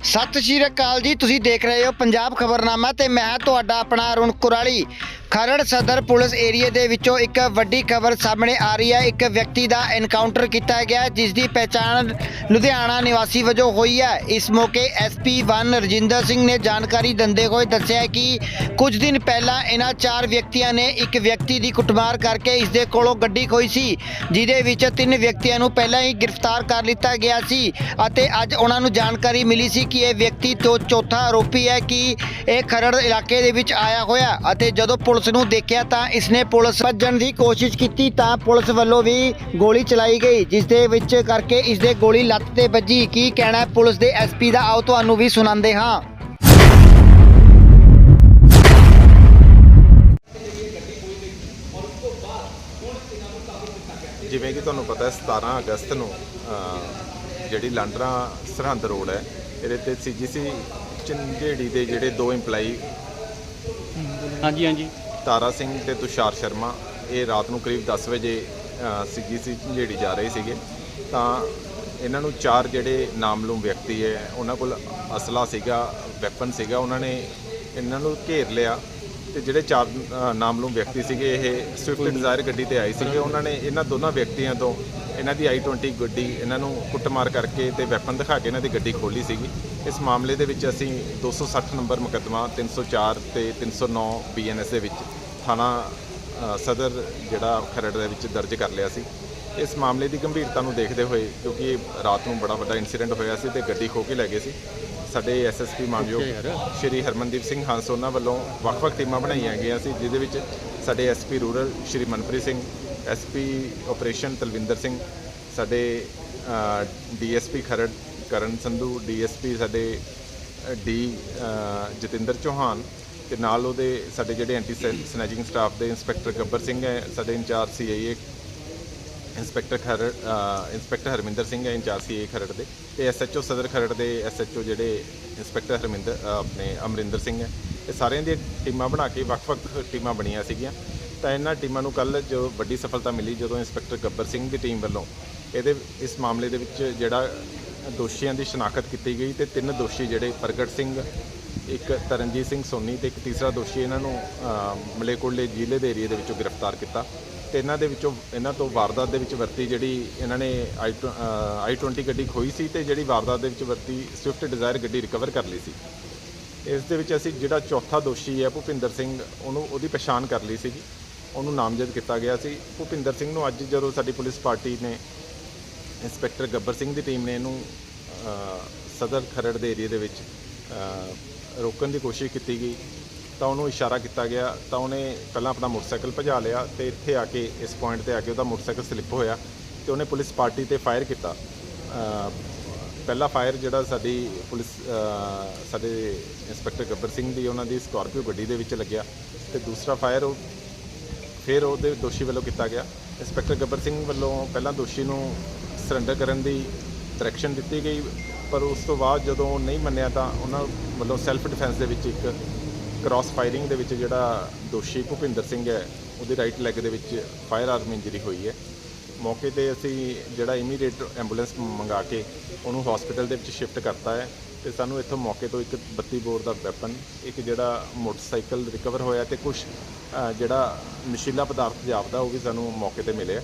ਸਤਿ ਸ਼੍ਰੀ ਅਕਾਲ ਜੀ, ਤੁਸੀਂ ਦੇਖ ਰਹੇ ਹੋ ਪੰਜਾਬ ਖਬਰਨਾਮਾ ਤੇ ਮੈਂ ਤੁਹਾਡਾ ਆਪਣਾ ਅਰੁਣ ਕੁਰਾਲੀ। ਖਰੜ ਸਦਰ ਪੁਲਿਸ ਏਰੀਆ ਦੇ ਵਿੱਚੋਂ ਇੱਕ ਵੱਡੀ ਖਬਰ ਸਾਹਮਣੇ ਆ ਰਹੀ ਹੈ। ਇੱਕ ਵਿਅਕਤੀ ਦਾ ਐਨਕਾਊਂਟਰ ਕੀਤਾ ਗਿਆ ਜਿਸ ਦੀ ਪਹਿਚਾਣ ਲੁਧਿਆਣਾ ਨਿਵਾਸੀ ਵਜੋਂ ਹੋਈ ਹੈ। ਇਸ ਮੌਕੇ ਐਸਪੀ 1 ਰਜਿੰਦਰ ਸਿੰਘ ਨੇ ਜਾਣਕਾਰੀ ਦਿੰਦੇ ਹੋਏ ਦੱਸਿਆ ਕਿ ਕੁਝ ਦਿਨ ਪਹਿਲਾਂ ਇਹਨਾਂ ਚਾਰ ਵਿਅਕਤੀਆਂ ਨੇ ਇੱਕ ਵਿਅਕਤੀ ਦੀ ਕੁੱਟਮਾਰ ਕਰਕੇ ਇਸ ਦੇ ਕੋਲੋਂ ਗੱਡੀ ਖੋਈ ਸੀ, ਜਿਹਦੇ ਵਿੱਚ ਤਿੰਨ ਵਿਅਕਤੀਆਂ ਨੂੰ ਪਹਿਲਾਂ ਹੀ ਗ੍ਰਿਫਤਾਰ ਕਰ ਲਿੱਤਾ ਗਿਆ ਸੀ ਅਤੇ ਅੱਜ ਉਹਨਾਂ ਨੂੰ ਜਾਣਕਾਰੀ ਮਿਲੀ ਸੀ ਕਿ ਇਹ ਵਿਅਕਤੀ ਤੋਂ ਚੌਥਾ ਆਰੋਪੀ ਹੈ ਕਿ ਇਹ ਖਰੜ ਇਲਾਕੇ ਦੇ ਵਿੱਚ ਆਇਆ ਹੋਇਆ ਅਤੇ ਜਦੋਂ ਪੁਲਿਸ ਨੂੰ ਦੇਖਿਆ ਤਾਂ ਇਸਨੇ ਪੁਲਿਸ ਭੱਜਣ ਦੀ ਕੋਸ਼ਿਸ਼ ਕੀਤੀ ਤਾਂ ਪੁਲਿਸ ਵੱਲੋਂ ਵੀ ਗੋਲੀ ਚਲਾਈ ਗਈ ਜਿਸ ਦੇ ਵਿੱਚ ਕਰਕੇ ਇਸ ਦੇ ਗੋਲੀ ਲੱਤ ਤੇ ਵੱਜੀ। ਕੀ ਕਹਿਣਾ ਹੈ ਪੁਲਿਸ ਦੇ ਐਸਪੀ ਦਾ? ਆਓ ਤੁਹਾਨੂੰ ਵੀ ਸੁਣਾਉਂਦੇ ਹਾਂ। ਜਿਵੇਂ ਕਿ ਤੁਹਾਨੂੰ ਪਤਾ ਹੈ 17 ਅਗਸਤ ਨੂੰ ਜਿਹੜੀ ਲਾਂਡਰਾ ਸਰਹੰਦ ਰੋਡ ਹੈ ਇਹਦੇ ਤੇ ਸੀਜੀਸੀ ਚੰਗੇੜੀ ਦੇ ਜਿਹੜੇ ਦੋ EMPLOYE ਹਾਂਜੀ ਹਾਂਜੀ। ਤਾਰਾ ਸਿੰਘ ਤੇ ਤੁਸ਼ਾਰ ਸ਼ਰਮਾ ਇਹ ਰਾਤ ਨੂੰ ਕਰੀਬ 10 ਵਜੇ ਸੀਜੀਸੀ ਝੰਜੇੜੀ ਜਾ ਰਹੇ ਸੀਗੇ। ਤਾਂ ਇਹਨਾਂ ਨੂੰ ਚਾਰ ਜਿਹੜੇ ਨਾਮਲੂਮ ਵਿਅਕਤੀ ਹੈ ਉਹਨਾਂ ਕੋਲ ਅਸਲਾ ਸੀਗਾ ਵੈਪਨ ਸੀਗਾ ਉਹਨਾਂ ਨੇ ਇਹਨਾਂ ਨੂੰ ਘੇਰ ਲਿਆ ਤੇ ਜਿਹੜੇ ਚਾਰ ਨਾਮਲੂਮ ਵਿਅਕਤੀ ਸੀਗੇ ਇਹ ਸਵਿਫਟ ਡਿਜ਼ਾਇਰ ਗੱਡੀ ਤੇ ਆਏ ਸੀਗੇ। ਉਹਨਾਂ ਨੇ ਇਹਨਾਂ ਦੋਨਾਂ ਵਿਅਕਤੀਆਂ ਤੋਂ ਇਹਨਾਂ ਦੀ i20 ਗੱਡੀ ਇਹਨਾਂ ਨੂੰ ਕੁੱਟਮਾਰ ਕਰਕੇ ਤੇ ਵੈਪਨ ਦਿਖਾ ਕੇ ਇਹਨਾਂ ਦੀ ਗੱਡੀ ਖੋਲੀ ਸੀਗੀ। ਇਸ ਮਾਮਲੇ ਦੇ ਵਿੱਚ ਅਸੀਂ 260 ਨੰਬਰ ਮੁਕੱਦਮਾ 304 ਤੇ 309 ਬੀਐਨਐਸ ਦੇ ਵਿੱਚ ਥਾਣਾ ਸਦਰ ਜਿਹੜਾ ਖਰੜ ਦੇ ਵਿੱਚ ਦਰਜ ਕਰ ਲਿਆ ਸੀ। ਇਸ ਮਾਮਲੇ ਦੀ ਗੰਭੀਰਤਾ ਨੂੰ ਦੇਖਦੇ ਹੋਏ ਕਿਉਂਕਿ ਰਾਤ ਨੂੰ ਬੜਾ ਵੱਡਾ ਇਨਸੀਡੈਂਟ ਹੋਇਆ ਸੀ ਤੇ ਗੱਡੀ ਖੋ ਕੇ ਲੈ ਗਏ ਸੀ। ਸਾਡੇ ਐਸਐਸਪੀ ਮਾਨਯੋਗ ਸ਼੍ਰੀ ਹਰਮਨਦੀਪ ਸਿੰਘ ਹੰਸ ਉਹਨਾਂ ਵੱਲੋਂ ਵੱਖ-ਵੱਖ ਟੀਮਾਂ ਬਣਾਈਆਂ ਗਈਆਂ ਸੀ ਜਿਹਦੇ ਵਿੱਚ ਸਾਡੇ SP rural Shri Manpreet Singh SP operation Talwinder Singh, ਸਾਡੇ ਡੀਐਸਪੀ ਖਰੜ ਕਰਨ ਸੰਧੂ, ਡੀਐਸਪੀ ਸਾਡੇ ਡੀ ਜਤਿੰਦਰ ਚੌਹਾਨ ਤੇ ਨਾਲ ਉਹਦੇ ਸਾਡੇ ਜਿਹੜੇ ਐਂਟੀ ਸਨੈਚਿੰਗ ਸਟਾਫ ਦੇ ਇੰਸਪੈਕਟਰ ਗੱਬਰ ਸਿੰਘ ਹੈ, ਸਾਡੇ incharge CIA inspector Kharar inspector Harminder Singh ਹੈ, ਇੰਚਾਰਜ ਸੀ ਖਰੜ ਦੇ ਤੇ ਐਸਐਚਓ ਸਦਰ ਖਰੜ ਦੇ ਐਸਐਚਓ ਜਿਹੜੇ ਇੰਸਪੈਕਟਰ ਹਰਮਿੰਦਰ ਆਪਣੇ ਅਮਰਿੰਦਰ ਸਿੰਘ ਹੈ। ਇਹ ਸਾਰਿਆਂ ਦੀਆਂ ਟੀਮਾਂ ਬਣਾ ਕੇ ਵੱਖ-ਵੱਖ ਟੀਮਾਂ ਬਣੀਆਂ ਸੀਗੀਆਂ। ਤਾਂ ਇਹਨਾਂ ਟੀਮਾਂ ਨੂੰ ਕੱਲ ਜੋ ਵੱਡੀ ਸਫਲਤਾ ਮਿਲੀ ਜਦੋਂ ਇੰਸਪੈਕਟਰ ਗੱਬਰ ਸਿੰਘ ਦੀ ਟੀਮ ਵੱਲੋਂ ਇਹਦੇ ਇਸ ਮਾਮਲੇ ਦੇ ਵਿੱਚ ਜਿਹੜਾ ਦੋਸ਼ੀਆਂ ਦੀ ਸ਼ਨਾਖਤ ਕੀਤੀ ਗਈ ਤੇ ਤਿੰਨ ਦੋਸ਼ੀ ਜਿਹੜੇ ਪ੍ਰਗਟ ਸਿੰਘ ਇੱਕ ਤਰਨਜੀਤ ਸਿੰਘ ਸੋਨੀ ਤੇ ਇੱਕ ਤੀਸਰਾ ਦੋਸ਼ੀ ਇਹਨਾਂ ਨੂੰ ਅ, ਮਲੇਕੋਟਲੇ ਜ਼ਿਲ੍ਹੇ ਦੇ ਏਰੀਆ ਦੇ ਵਿੱਚੋਂ ਗ੍ਰਿਫਤਾਰ ਕੀਤਾ ਤੇ ਇਹਨਾਂ ਦੇ ਵਿੱਚੋਂ ਇਹਨਾਂ ਤੋਂ ਵਾਰਦਾਤ ਦੇ ਵਿੱਚ ਵਰਤੀ ਜਿਹੜੀ ਇਹਨਾਂ ਨੇ ਆਈ 20 ਗੱਡੀ ਖੋਈ ਸੀ ਤੇ ਜਿਹੜੀ ਵਾਰਦਾਤ ਦੇ ਵਿੱਚ ਵਰਤੀ ਸਵਿਫਟ ਡਿਜ਼ਾਇਰ ਗੱਡੀ ਰਿਕਵਰ ਕਰ ਲਈ ਸੀ। ਇਸ ਦੇ ਵਿੱਚ ਅਸੀਂ ਜਿਹੜਾ ਚੌਥਾ ਦੋਸ਼ੀ ਹੈ ਭੁਪਿੰਦਰ ਸਿੰਘ ਉਹਨੂੰ ਉਹਦੀ ਪਛਾਣ ਕਰ ਲਈ ਸੀਗੀ। ਉਹਨੂੰ ਨਾਮਜ਼ਦ ਕੀਤਾ ਗਿਆ ਸੀ। ਭੁਪਿੰਦਰ ਸਿੰਘ ਨੂੰ ਅੱਜ ਜਦੋਂ ਸਾਡੀ ਪੁਲਿਸ ਪਾਰਟੀ ਨੇ ਇੰਸਪੈਕਟਰ ਗੱਬਰ ਸਿੰਘ ਦੀ ਟੀਮ ਨੇ ਇਹਨੂੰ ਸਦਰ ਖਰੜ ਦੇ ਏਰੀਆ ਦੇ ਵਿੱਚ ਰੋਕਣ ਦੀ ਕੋਸ਼ਿਸ਼ ਕੀਤੀ ਗਈ, ਤਾਂ ਉਹਨੂੰ ਇਸ਼ਾਰਾ ਕੀਤਾ ਗਿਆ। ਤਾਂ ਉਹਨੇ ਪਹਿਲਾਂ ਆਪਣਾ ਮੋਟਰਸਾਈਕਲ ਭਜਾ ਲਿਆ ਤੇ ਇੱਥੇ ਆ ਕੇ, ਇਸ ਪੁਆਇੰਟ ਤੇ ਆ ਕੇ ਉਹਦਾ ਮੋਟਰਸਾਈਕਲ ਸਲਿੱਪ ਹੋਇਆ ਤੇ ਉਹਨੇ ਪੁਲਿਸ ਪਾਰਟੀ ਤੇ ਫਾਇਰ ਕੀਤਾ। ਪਹਿਲਾ ਫਾਇਰ ਜਿਹੜਾ ਸਾਡੀ ਪੁਲਿਸ ਸਾਡੇ ਇੰਸਪੈਕਟਰ ਗੱਬਰ ਸਿੰਘ ਦੀ, ਉਹਨਾਂ ਦੀ ਸਕਾਰਪੀਓ ਗੱਡੀ ਦੇ ਵਿੱਚ ਲੱਗਿਆ ਤੇ ਦੂਸਰਾ ਫਾਇਰ ਉਹ ਫਿਰ ਉਹਦੇ ਦੋਸ਼ੀ ਵੱਲੋਂ ਕੀਤਾ ਗਿਆ। ਇੰਸਪੈਕਟਰ ਗੱਬਰ ਸਿੰਘ ਵੱਲੋਂ ਪਹਿਲਾਂ ਦੋਸ਼ੀ ਨੂੰ ਸਰੈਂਡਰ ਕਰਨ ਦੀ ਡਾਇਰੈਕਸ਼ਨ ਦਿੱਤੀ ਗਈ, ਪਰ ਉਸ ਤੋਂ ਬਾਅਦ ਜਦੋਂ ਉਹ ਨਹੀਂ ਮੰਨਿਆ ਤਾਂ ਉਹਨਾਂ ਵੱਲੋਂ ਸੈਲਫ ਡਿਫੈਂਸ ਦੇ ਵਿੱਚ ਇੱਕ ਕ੍ਰਾਸ ਫਾਇਰਿੰਗ ਦੇ ਵਿੱਚ ਜਿਹੜਾ ਦੋਸ਼ੀ ਭੁਪਿੰਦਰ ਸਿੰਘ ਹੈ, ਉਹਦੇ ਰਾਈਟ ਲੈਗ ਦੇ ਵਿੱਚ ਫਾਇਰ ਆਰਮ ਇੰਜਰੀ ਹੋਈ ਹੈ। ਮੌਕੇ ਤੇ ਅਸੀਂ ਜਿਹੜਾ ਇਮੀਡੀਏਟ ਐਂਬੂਲੈਂਸ ਮੰਗਾ ਕੇ ਉਹਨੂੰ ਹਸਪੀਟਲ ਦੇ ਵਿੱਚ ਸ਼ਿਫਟ ਕਰਤਾ ਹੈ। ਤੇ ਸਾਨੂੰ ਇੱਥੋਂ ਮੌਕੇ ਤੋਂ ਇੱਕ 32 ਬੋਰ ਦਾ ਵੈਪਨ ਇੱਕ ਜਿਹੜਾ ਮੋਟਰਸਾਈਕਲ ਰਿਕਵਰ ਹੋਇਆ ਤੇ ਕੁਝ ਜਿਹੜਾ ਨਸ਼ੀਲਾ ਪਦਾਰਥ ਜਾਪਦਾ ਉਹ ਵੀ ਸਾਨੂੰ ਮੌਕੇ ਤੇ ਮਿਲਿਆ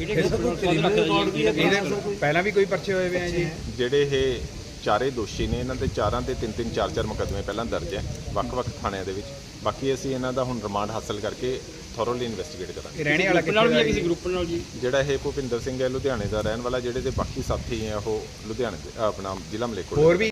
ਇਹਦੇ ਪਹਿਲਾਂ ਵੀ ਕੋਈ ਪਰਚੇ ਹੋਏ ਹੋਏ ਆ ਜੀ ਜਿਹੜੇ ਇਹ ਚਾਰੇ ਦੋਸ਼ੀ ਨੇ ਇਹਨਾਂ ਦੇ ਚਾਰਾਂ ਦੇ ਤਿੰਨ ਤਿੰਨ ਚਾਰ ਚਾਰ ਮੁਕੱਦਮੇ ਪਹਿਲਾਂ ਦਰਜ ਹੈ ਵੱਖ-ਵੱਖ ਥਾਣਿਆਂ ਦੇ ਵਿੱਚ ਬਾਕੀ ਅਸੀਂ ਇਹਨਾਂ ਦਾ ਹੁਣ ਰਿਮਾਂਡ ਹਾਸਲ ਕਰਕੇ ਥੋਰੋਲੀ ਇਨਵੈਸਟੀਗੇਟ ਕਰਾਂਗੇ ਰਹਿਣੇ ਵਾਲਾ ਨਾਲ ਕਿੱਥੇ ਹੈ ਦਾ ਕਿਸੇ? ਗਰੁੱਪ ਨਾਲ ਜੀ ਜਿਹੜਾ ਇਹ ਭੁਪਿੰਦਰ ਸਿੰਘ ਹੈ ਲੁਧਿਆਣੇ ਦਾ ਰਹਿਣ ਵਾਲਾ ਜਿਹੜੇ ਦੇ ਬਾਕੀ ਸਾਥੀ ਹੈ ਉਹ ਲੁਧਿਆਣੇ ਦੇ ਆਪਣਾ ਜ਼ਿਲ੍ਹਾ ਮਲੇਕੋਟਲਾ ਹੋਰ ਵੀ